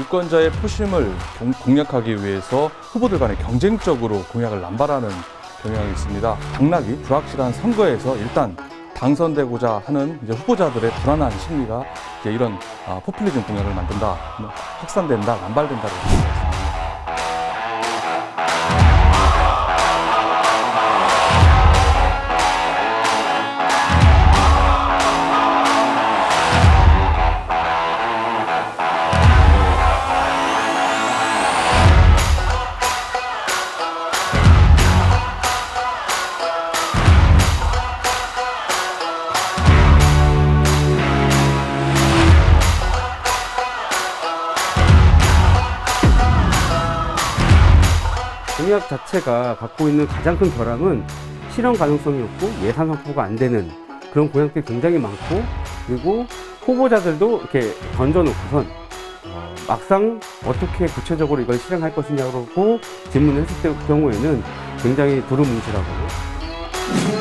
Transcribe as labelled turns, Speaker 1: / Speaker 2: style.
Speaker 1: 유권자의 표심을 공- 공략하기 위해서 후보들 간에 경쟁적으로 공약을 남발하는 경향이 있습니다. 당락이 불확실한 선거에서 일단 당선되고자 하는 후보자들의 불안한 심리가 이제 이런 아, 포퓰리즘 공약을 만든다, 뭐 확산된다, 남발된다고
Speaker 2: 공약 자체가 갖고 있는 가장 큰 결함은 실현 가능성이 없고 예산 확보가 안 되는 그런 공약들이 굉장히 많고 그리고 후보자들도 이렇게 던져놓고선 어, 막상 어떻게 구체적으로 이걸 실행할 것이냐고 질문을 했을 때 경우에는 굉장히 두루뭉실하고